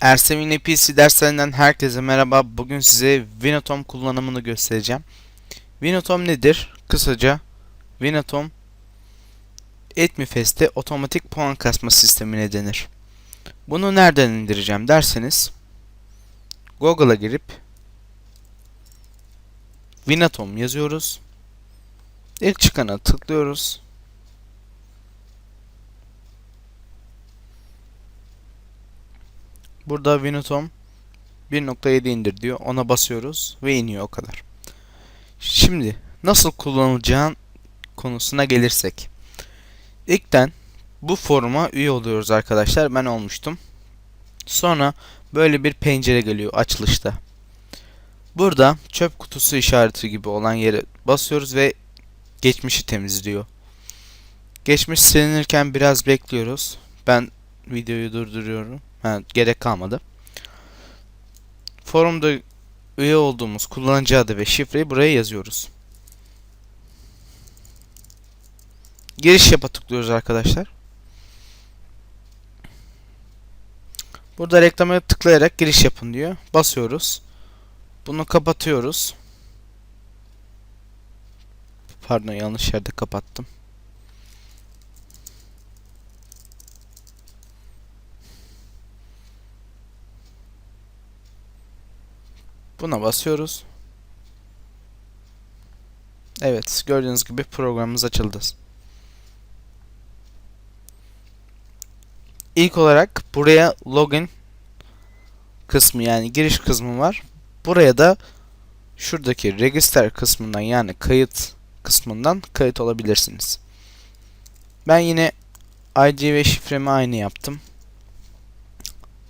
Ersemin PC derslerinden herkese merhaba. Bugün size Winatom kullanımını göstereceğim. Winatom nedir? Kısaca Winatom Etmifest'te otomatik puan kasma sistemine denir. Bunu nereden indireceğim derseniz Google'a girip Winatom yazıyoruz. İlk çıkana tıklıyoruz. Burada Winatom 1.7 indir diyor. Ona basıyoruz ve iniyor o kadar. Şimdi nasıl kullanılacağın konusuna gelirsek. İlkten bu foruma üye oluyoruz arkadaşlar. Ben olmuştum. Sonra böyle bir pencere geliyor açılışta. Burada çöp kutusu işareti gibi olan yere basıyoruz ve geçmişi temizliyor. Geçmiş silinirken biraz bekliyoruz. Ben videoyu durduruyorum. Ha, gerek kalmadı. Forumda üye olduğumuz kullanıcı adı ve şifreyi buraya yazıyoruz. Giriş yapa tıklıyoruz arkadaşlar. Burada reklama tıklayarak giriş yapın diyor. Basıyoruz. Bunu kapatıyoruz. Pardon yanlış yerde kapattım. Buna basıyoruz. Evet, gördüğünüz gibi programımız açıldı. İlk olarak buraya login kısmı yani giriş kısmı var. Buraya da şuradaki register kısmından yani kayıt kısmından kayıt olabilirsiniz. Ben yine ID ve şifremi aynı yaptım.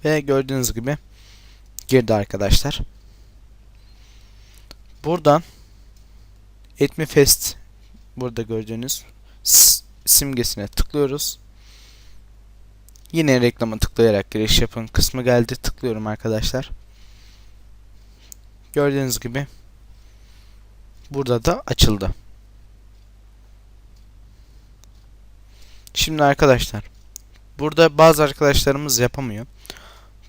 Ve gördüğünüz gibi girdi arkadaşlar. Buradan Etmifest burada gördüğünüz simgesine tıklıyoruz. Yine reklama tıklayarak giriş yapın kısmı geldi. Tıklıyorum arkadaşlar. Gördüğünüz gibi burada da açıldı. Şimdi arkadaşlar burada bazı arkadaşlarımız yapamıyor.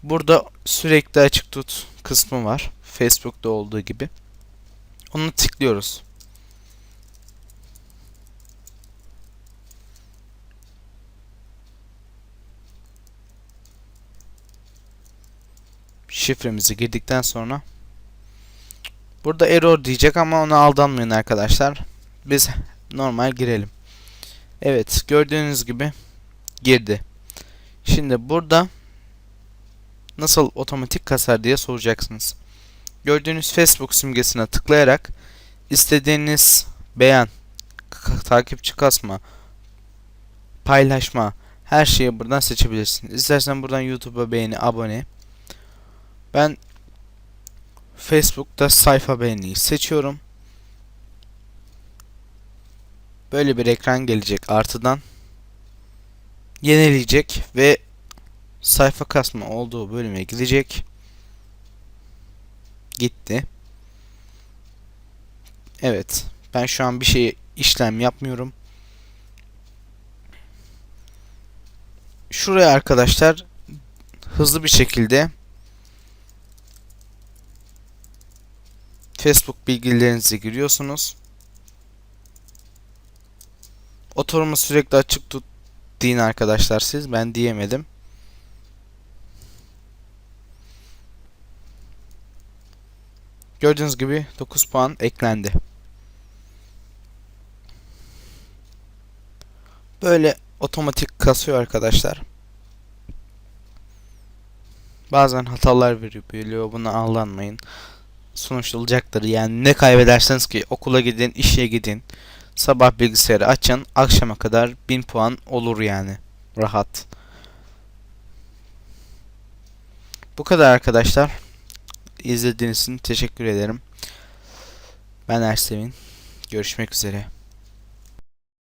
Burada sürekli açık tut kısmı var. Facebook'ta olduğu gibi. Onu tıklıyoruz. Şifremizi girdikten sonra burada error diyecek ama ona aldanmayın arkadaşlar. Biz normal girelim. Evet gördüğünüz gibi girdi. Şimdi burada nasıl otomatik kasar diye soracaksınız. Gördüğünüz Facebook simgesine tıklayarak istediğiniz beğen, takipçi kasma, paylaşma her şeyi buradan seçebilirsiniz. İstersen buradan YouTube'a beğeni, abone. Ben Facebook'ta sayfa beğeniyi seçiyorum. Böyle bir ekran gelecek artıdan. Yenileyecek ve sayfa kasma olduğu bölüme gidecek gitti. Evet. Ben şu an bir şey işlem yapmıyorum. Şuraya arkadaşlar hızlı bir şekilde Facebook bilgilerinizi giriyorsunuz. Oturumu sürekli açık tut deyin arkadaşlar siz. Ben diyemedim. Gördüğünüz gibi 9 puan eklendi. Böyle otomatik kasıyor arkadaşlar. Bazen hatalar veriyor. Buna aldanmayın. Sonuçta olacaktır. Yani ne kaybederseniz ki okula gidin, işe gidin. Sabah bilgisayarı açın. Akşama kadar 1000 puan olur yani. Rahat. Bu kadar arkadaşlar izlediğiniz için teşekkür ederim. Ben Ersem'in. Görüşmek üzere.